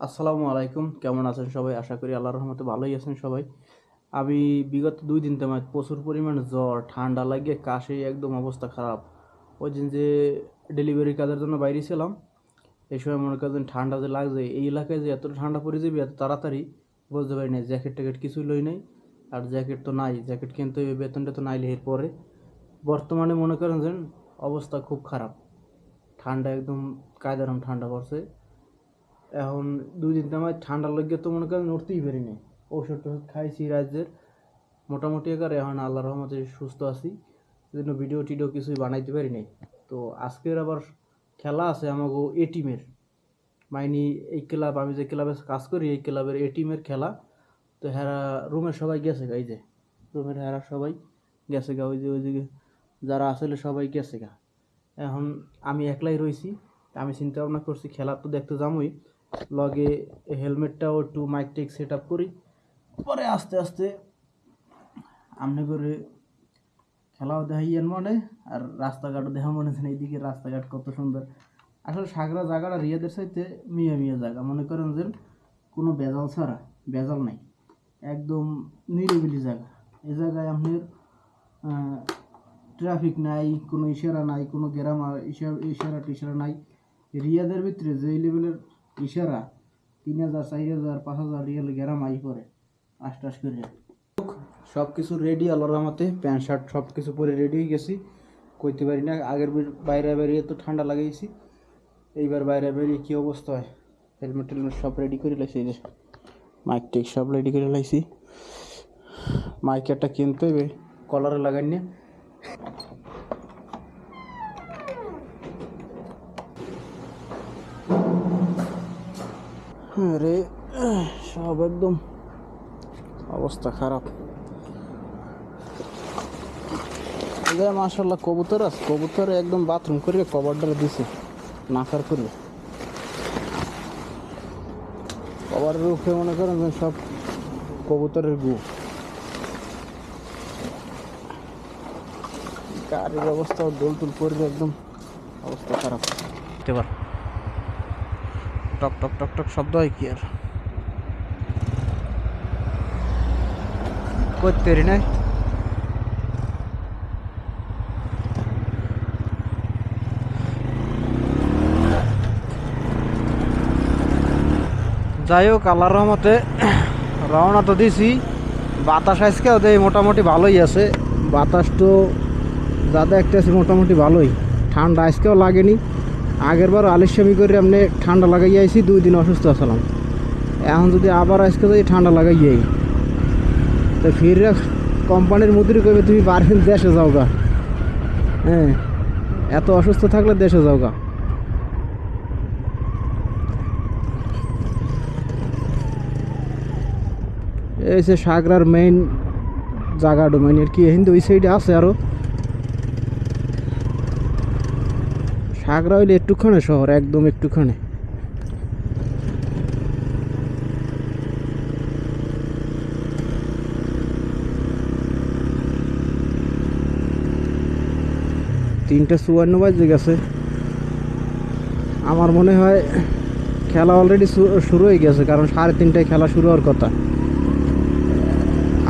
আসসালামু আলাইকুম। কেমন আছেন সবাই? আশা করি আল্লাহর রহমতে ভালোই আছেন সবাই। আমি বিগত দুই দিন তেমন প্রচুর পরিমাণ জ্বর, ঠান্ডা লাগে কাশি, একদম অবস্থা খারাপ। ওই দিন যে ডেলিভারি কাজের জন্য বাইরে ছিলাম এই সময় মনে করেন ঠান্ডা যে লাগছে, এই এলাকায় যে এত ঠান্ডা পড়ে যাবে, এত তাড়াতাড়ি বুঝতে পারি না জ্যাকেট ট্যাকেট কিছুই লই নাই। আর জ্যাকেট তো নাই জ্যাকেট কিনতে হবে বেতনটা তো নাইলে এর পরে। বর্তমানে মনে করেন যে অবস্থা খুব খারাপ। ঠান্ডা একদম কায়দারম ঠান্ডা পড়ছে। এখন দুই দিন তো আমার ঠান্ডা লেগে তো মনে করেন নড়তেই নাই ওষুধ টষুধ খাইছি রাজ্যের। মোটামুটি একার এখন আল্লাহ রহমতে সুস্থ আছি। সেজন্য ভিডিও টিডিও কিছুই বানাইতে পারি নাই তো আজকের আবার খেলা আছে আমাকে এ টিমের মাইনি এই ক্লাব, আমি যে ক্লাবে কাজ করি, এই ক্লাবের এ টিমের খেলা। তো হেরা রুমের সবাই গেছে গা, এই যে। রুমের হেরা সবাই গেছে গা, ওই যে ওই যে যারা আসলে সবাই গেছে গা। এখন আমি একলাই রইছি। আমি চিন্তা ভাবনা করছি খেলা তো দেখতে যামই। লগে হেলমেটটাও একটু মাইক টেক সেট আপ করি। পরে আস্তে আস্তে আমনে করে খেলাও দেখাইয়েন মনে, আর রাস্তাঘাটও দেখা মনে না এইদিকে রাস্তাঘাট কত সুন্দর। আসলে সাগরা জায়গাটা রিয়াদের সাইতে মিয়া মিয়া জায়গা। মনে করেন যে কোনো বেজাল ছাড়া বেজাল নাই। একদম নিরিবিলি জায়গা। এই জায়গায় আপনার ট্রাফিক নাই, কোনো ইশারা নাই, কোনো গ্রাম ইশারা ইশারা টিশারা নাই। রিয়াদের ভিতরে যে লেভেলের ইশারা, তিন হাজার, চার হাজার, পাঁচ হাজার রিয়াল গ্রাম আই পরে আস্তে করে। সব কিছু রেডি আল্লাহর রহমতে, প্যান্ট, শার্ট সব কিছু পরে রেডি হয়ে গেছি। কইতে পারি না, আগের বাইরে বেরিয়ে তো ঠান্ডা লাগিয়েছি এইবার বাইরে বেরিয়ে কী অবস্থা হয়? হেলমেট টেলমেট সব রেডি করে লাইছি যে মাইক টেক সব রেডি করে লাইছি। মাইক একটা কিনতে হবে কলারে লাগাই নিয়ে রে, সব একদম অবস্থা খারাপ। যে মাশাল্লাহ কবুতর আছে, কবুতর একদম বাথরুম করে কভারটা দিছে নাকার করে কভারের উপরে মনে করেন সব কবুতরের গু। গাড়ির অবস্থা দোল তুল করবে একদম অবস্থা খারাপ। টক টক টক টক শব্দ হয় কি আর? করতে পারি নাই? যাই হোক, আল্লাহর রহমতে রওনা তো দিছি। বাতাস আজকেও দেয় মোটামুটি ভালোই আছে। বাতাস তো যা দেখতেছি, মোটামুটি ভালোই। ঠান্ডা আজকেও লাগেনি। আগের বার আলিস্বামি করে আপনি ঠান্ডা লাগাই আইছি, দুই দিন অসুস্থ আসলাম এখন যদি আবার আজকে যাই ঠান্ডা লাগাই যাই তো ফির কোম্পানির মুদ্রি করবে তুমি পারবেন দেশে যাও গা হ্যাঁ এত অসুস্থ থাকলে দেশে যাও গা এই যে সাগরার মেইন জায়গা ডোমাইনের কি হিন্দু ওই সাইডে আছে আরও। সাগরা হইলে একটুখানে শহর, একদম একটুখানে। তিনটা চুয়ান্ন বাজে গেছে। আমার মনে হয় খেলা অলরেডি শুরু হয়ে গেছে, কারণ সাড়ে তিনটায় খেলা শুরু হওয়ার কথা।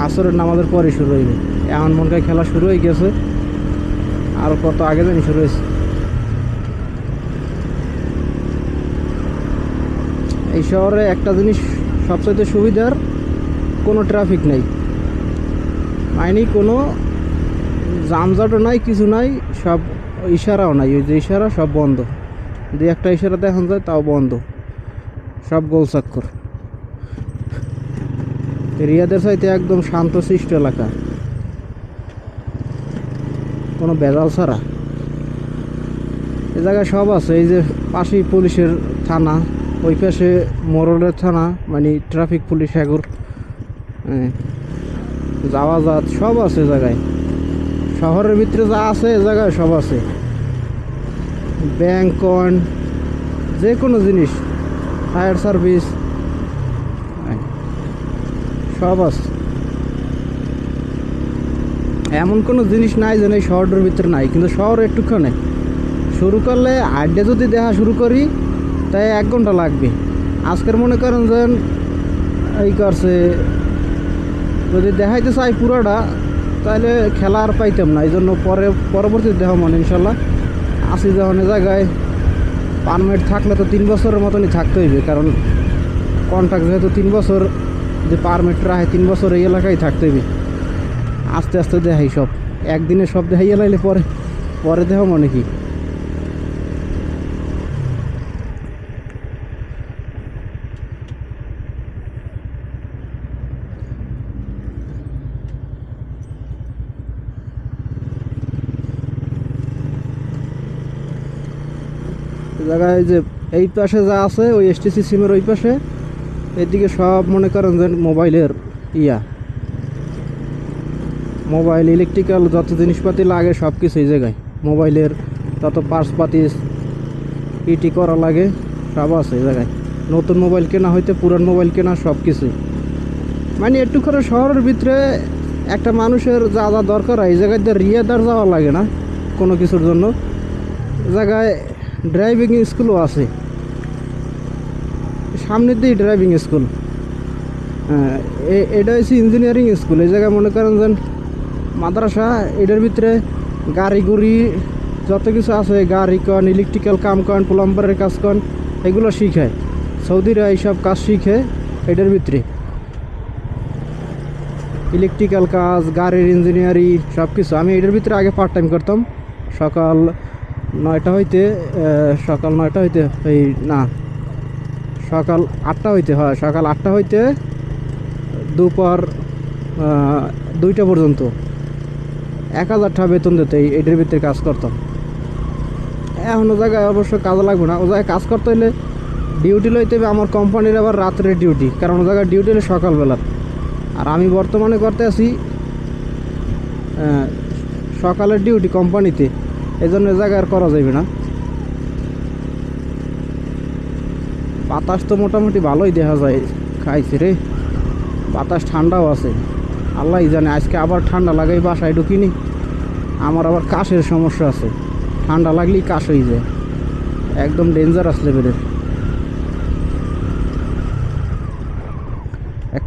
আসরের নামাজের পরে শুরু হইবে। এমন মনে খেলা শুরু হয়ে গেছে। আর কত আগে জানি শুরু হয়েছে। এই শহরে একটা জিনিস সবচাইতে সুবিধার, কোনো ট্রাফিক নেই। মাইনি কোনো জামজাটও নাই, কিছু নাই, সব ইশারাও নাই। ওই যে ইশারা, সব বন্ধ। দু একটা ইশারা দেখান যায়, তাও বন্ধ। সব গোল চাক্কর। রিয়াদের সাইতে একদম শান্ত সৃষ্ট এলাকা। কোনো বেজাল ছাড়া। এ জায়গায় সব আছে। এই যে পাশেই পুলিশের থানা। ওই পাশে মোরলের থানা মানে ট্রাফিক পুলিশ এগুর যাওয়া যাত সব আছে জায়গায়। শহরের ভিতরে যা আছে জায়গায় সব আছে। ব্যাংক যে কোনো জিনিস ফায়ার সার্ভিস সব আছে। এমন কোনো জিনিস নাই যেন এই শহরের ভিতরে নাই, কিন্তু শহর একটুখানে। শুরু করলে আড্ডে যদি দেখা শুরু করি তাই এক ঘণ্টা লাগবে। আজকের মনে করেন যে এই করছে, যদি দেখাইতে চাই পুরোটা তাহলে খেলা আর পাইতাম না। এই জন্য পরে, পরবর্তী দেহ মনে, ইনশাল্লাহ। আসি যখন জায়গায় পারমিট থাকলে তো তিন বছরের মতনই থাকতে হইবে, কারণ কন্ট্রাক্ট যেহেতু তিন বছর, যে পারমিট রাখে তিন বছর এই এলাকায় থাকতে হইবে। আস্তে আস্তে দেখাই সব। একদিনে সব দেখাই এলাইলে পরে পরে দেহ মনে কি? জায়গায় যে এই পাশে যা আছে, ওই এসটিসি সিমের ওই পাশে, এদিকে সব মনে করেন যে মোবাইলের ইয়া। মোবাইল ইলেকট্রিক্যাল যত জিনিসপাতি লাগে সব কিছু এই জায়গায়। মোবাইলের যত পার্সপাতি ইটি করা লাগে, সব আছে এই জায়গায়। নতুন মোবাইল কেনা হইতে পুরান মোবাইল কেনা সব কিছুই মানে একটু করে শহরের ভিতরে একটা মানুষের যা যা দরকার হয়, এই জায়গায় রিয়াদার যাওয়া লাগে না কোনো কিছুর জন্য। জায়গায় ড্রাইভিং স্কুলও আছে। সামনের দিকে ড্রাইভিং স্কুল এটা হচ্ছে ইঞ্জিনিয়ারিং স্কুল এই জায়গায় মনে করেন যেন মাদ্রাসা, এটার ভিতরে গাড়ি গুড়ি, যত কিছু আছে, গাড়ি কন ইলেকট্রিক্যাল কাম কন প্লাম্বারের কাজ কন, এগুলো শিখায় সৌদিরা এইসব কাজ শিখে এটার ভিতরে। ইলেকট্রিক্যাল কাজ, গাড়ির ইঞ্জিনিয়ারিং সব কিছু আমি এটার ভিতরে আগে পার্ট টাইম করতাম। সকাল নয়টা হইতে সকাল নয়টা হইতে, এই, না, সকাল আটটা হইতে, হয়, সকাল আটটা হইতে দুপুর দুইটা পর্যন্ত। এক হাজার টাকা বেতন দিত এটার ভিতরে কাজ করতাম। এখন ও জায়গায় অবশ্য কাজ লাগবে না, ও জায়গায় কাজ করতে হলে ডিউটি লইতে হবে, আমার কোম্পানির আবার রাত্রের ডিউটি, কারণ ও জায়গায় ডিউটি হলে সকালবেলার আর আমি বর্তমানে করতে আছি সকালের ডিউটি কোম্পানিতে। এই জন্য এ জায়গায় আর করা যাবে না। বাতাস তো মোটামুটি ভালোই দেখা যায়, খাইছে রে। বাতাস ঠান্ডাও আছে। আল্লাহ জানে, আজকে আবার ঠান্ডা লাগাই, বাসায় ঢুকিনি। আমার আবার কাশের সমস্যা আছে। ঠান্ডা লাগলেই কাশ হয়ে যায়। একদম ডেঞ্জারাস লেভেলের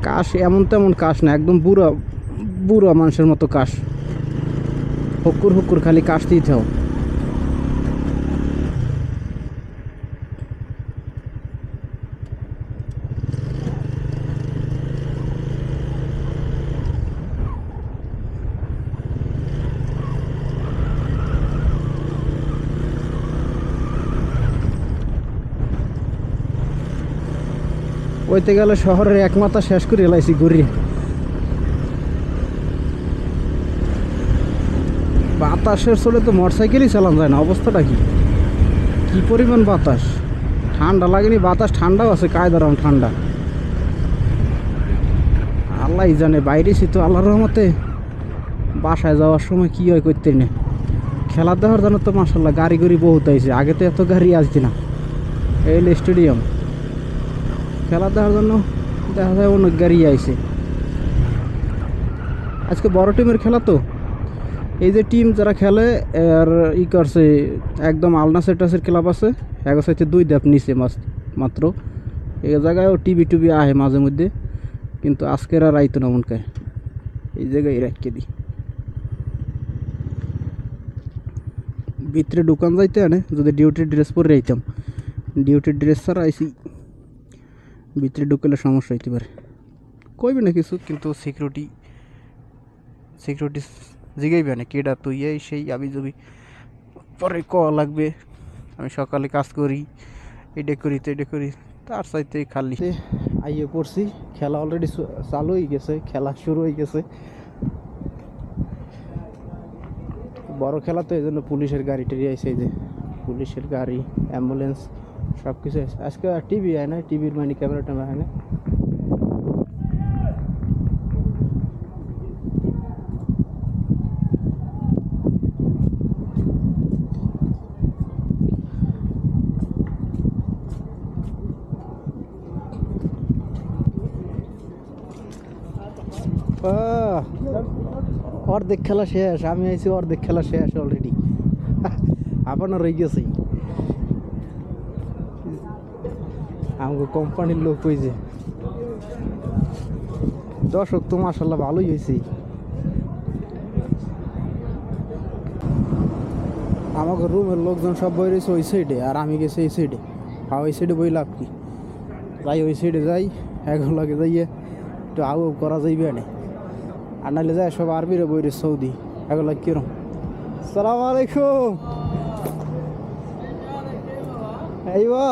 কাশ এমন তেমন কাশ না, একদম বুড়া বুড়া মানুষের মতো কাশ। হুকুর হুকুর খালি কাশতেই থাও ওইতে গেলে শহরের এক মাথা শেষ করে এলাইছি ঘুরিয়ে বাতাসের চলে তো মোটরসাইকেলই চালান যায় না, অবস্থাটা কি? কি পরিমাণ বাতাস? ঠান্ডা লাগেনি, বাতাস ঠান্ডাও আছে কায়দারাম ঠান্ডা। আল্লাহ জানে বাইরে তো আল্লাহর রহমতে। বাসায় যাওয়ার সময় কি হয় করতে না। খেলা দেওয়ার জন্য তো মাসাল্লাহ গাড়ি গাড়ি বহুত আইছে আগে তো এত গাড়ি আসছে না। এই স্টেডিয়াম। খেলা দেখার জন্য দেখা যায় অনেক গাড়ি আইছে। আজকে বড় টিমের খেলা তো। এই যে টিম যারা খেলে আর ই করছে, একদম আলনা সেটাসের ক্লাব আছে, এক সাইতে দুই দেপ নিচে মাত্র। এই জায়গায়ও টিভি টুবি আহে মাঝে মধ্যে, কিন্তু আজকের আর আইতো না মনকে এই জায়গায় রাখকে দিই ভিতরে দোকান যাইতে আনে, যদি ডিউটির ড্রেস পরে রাইতাম ডিউটির ড্রেস ছাড়া আইসি ভিতরে ঢুকলে সমস্যা হইতে পারে। কইবে না কিছু, কিন্তু সিকিউরিটি সিকিউরিটি জিগাইবে না, কেডা তুই, এই সেই আবি জবি পরে ক লাগবে, আমি সকালে কাজ করি এটা করি তো করি, তার চাইতে খালি। আইয়ে পড়ছি, খেলা অলরেডি চালু হয়ে গেছে, খেলা শুরু হয়ে গেছে। বড় খেলা তো এই জন্য পুলিশের গাড়ি টাড়ি আইসে যে। পুলিশের গাড়ি অ্যাম্বুলেন্স সব কিছু আছে আজকে টিভি হয় না টিভির মানে ক্যামেরা ট্যামেরা হয় না আহ, অর্ধেক খেলা শেষ আমি আইছি অর্ধেক খেলা শেষ অলরেডি আপনার রয়ে গেছে আমাকে কোম্পানির লোক হয়েছে দর্শক তো মাসাল্লাহ ভালোই হয়েছে আমাকে রুমের লোকজন সব বই রয়েছে ওই সাইডে আর আমি গেছি এই সাইডে আর ওই সাইডে বই লাভ কি? যাই ওই সাইডে যাই, এখন লাগে যাইয়ে একটু আউ করা যাইবে না আর নাহলে যায় সব আরবিরে বই রে সৌদি এগুলো কিরম? সালাম আলাইকুম। এই বা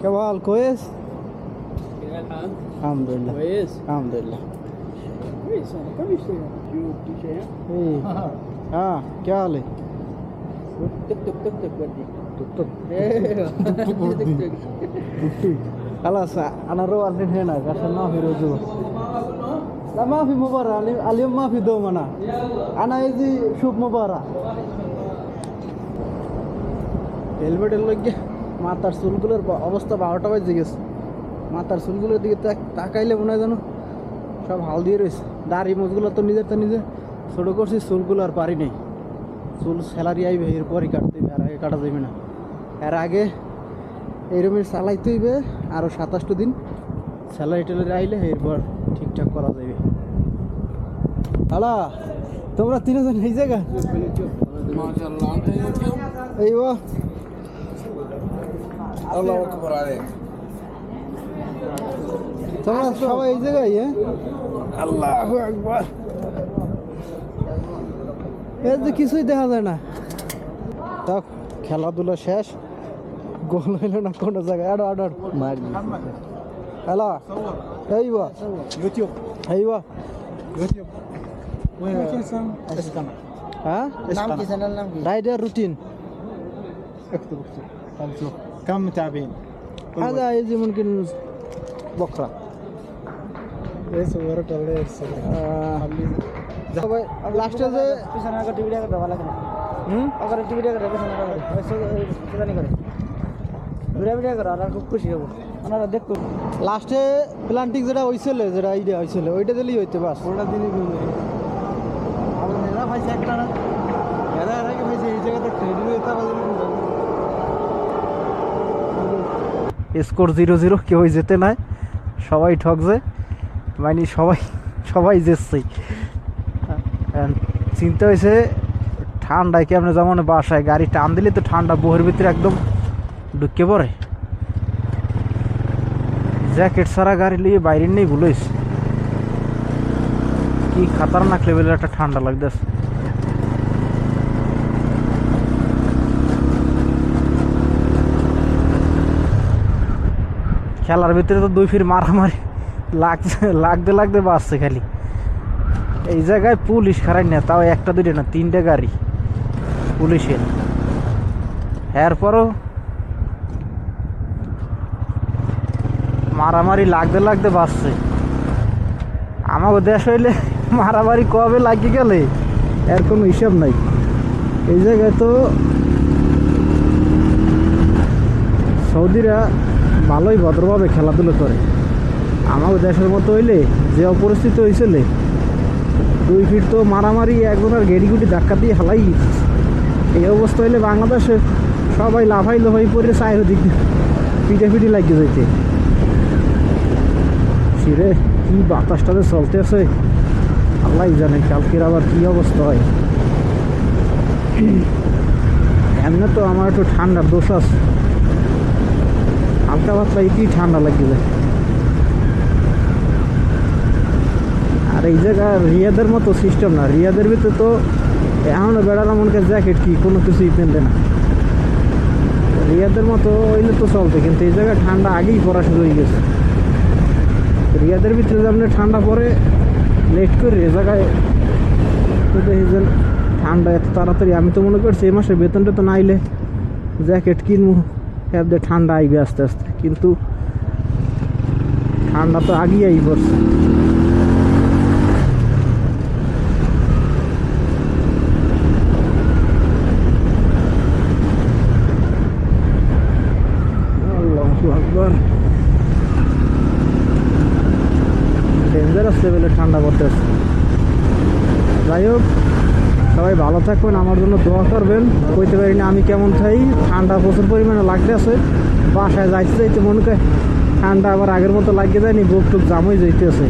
¿Qué tal? ¿Coes? Alhamdulillah. ¿Coes? Alhamdulillah. हाँ क्या हाल है خلاص انا روى الحين هناك عشان ما في رجوع لا ما في مباراة اليوم ما في دوم انا انا يجي شوف مباراة هلمت اللقة মাথার চুলগুলোর অবস্থা বারোটা বাজে গেছে। মাথার চুলগুলোর দিকে তাকাইলে মনে হয় যেন সব হাল দিয়ে রয়েছে। দাড়ি মুখগুলো তো নিজের তো নিজে ছোটো করছি চুলগুলো আর পারি নেই। চুল স্যালারি আইবে এরপরই কাটতে হবে আর আগে কাটা যাবে না। এর আগে এরকমের চালাইতে হইবে আরও সাতাশটা দিন। স্যালারি ট্যালারি আইলে এরপর ঠিকঠাক করা যাবে হ্যালা তোমরা তিনজন এই জায়গা এই এই এর হ্যাঁ? যে কিছুই দেখা যায় না। তা খেলাধুলা শেষ। গোল হইল না কোনো জায়গায়? আরও আরও মার। হ্যালো? এই হ্যাঁ? Rider routine. একটু كم متابعين هذا يجي ممكن بكره ايش صورك ولا ايش সবাই লাস্টে যে পিছনে আগে টিভি দেখা দেওয়া লাগে না হুম আগে টিভি দেখা দেবে পিছনে আগে সেদানি করে ভিডিও ভিডিও করো আর খুব খুশি হবো ওনারা দেখতো লাস্টে প্লান্টিং যেটা হয়েছিল যেটা আইডিয়া হয়েছিল ওইটা দিলেই হইতে বাস ওটা দিনই ঘুমে আমার এরা ভাইছে একটা না এরা এরা কি ভাইছে এই জায়গাতে ট্রেনিং এটা স্কোর জিরো জিরো কেউ যেতে নাই। সবাই ঠকছে মানে সবাই সবাই যেচ্ছে চিন্তা হয়েছে, ঠান্ডায় কেমন যেমন বাসায় গাড়ি টান দিলে তো ঠান্ডা বহের ভিতরে একদম ঢুকে পড়ে। জ্যাকেট ছাড়া গাড়ি নিয়ে বাইরে নেই ভুলেছ কি খাতারনাক লেভেলের একটা ঠান্ডা লাগতেছে। খেলার ভিতরে তো দুই ফির মারামারি। লাগছে, লাগতে লাগতে বাঁচছে খালি। এই জায়গায় পুলিশ খারাই না, তাও একটা দুইটা না, তিনটে গাড়ি। পুলিশের। এরপরও মারামারি লাগতে লাগতে বাঁচছে। আমাকে দেশ হইলে মারামারি কবে লাগিয়ে গেলে? এর কোনো হিসাব নাই। এই জায়গায় তো সৌদিরা ভালোই ভদ্রভাবে খেলাধুলো করে। আমাদের দেশের মতো হইলে যে অপরিস্থিতি হয়েছিল দুই ফিট তো মারামারি, একজনের গেড়িগুটি ধাক্কা দিয়ে হালাই এই অবস্থা হইলে বাংলাদেশে সবাই লাফাই লাফাই পরে চায়ের দিক পিঠে পিঠে লাগিয়ে যাইতে। সিরে কি বাতাসটাতে চলতে আছে আল্লাহ জানে কালকের আবার কি অবস্থা হয়। এমনি তো আমার একটু ঠান্ডার দোষ আছে। হালকা পাতলা ইতি ঠান্ডা লাগে যায় আর এই জায়গা রিয়াদের মতো সিস্টেম না। রিয়াদের ভিতরে তো এখনও বেড়ালাম মনে জ্যাকেট কি, কোনো কিছুই পেনতে না। রিয়াদের মতো হইলে তো চলতে, কিন্তু এই জায়গায় ঠান্ডা আগেই পড়া শুরু হয়ে গেছে। রিয়াদের ভিতরে যেমন ঠান্ডা পরে লেট করে এ জায়গায় তো দেখি যে ঠান্ডা এত তাড়াতাড়ি। আমি তো মনে করছি এই মাসে বেতনটা তো নাইলে জ্যাকেট কিনবো। এতে ঠান্ডা আইবে আস্তে আস্তে, কিন্তু ঠান্ডা তো আগেই আই পড়ছে ঠান্ডা পড়তেছে। যাই হোক সবাই ভালো থাকবেন আমার জন্য দোয়া করবেন। কইতে পারি না আমি কেমন থাই, ঠান্ডা প্রচুর পরিমাণে লাগতে আছে। বাসায় যাইতে যাইতে মনে করে ঠান্ডা আবার আগের মতো লাগিয়ে যায়নি বুক টুক জামই যাইতেছে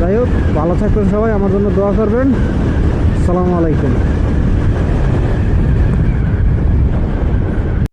যাই হোক, ভালো থাকবেন সবাই, আমার জন্য দোয়া করবেন। সালামু আলাইকুম।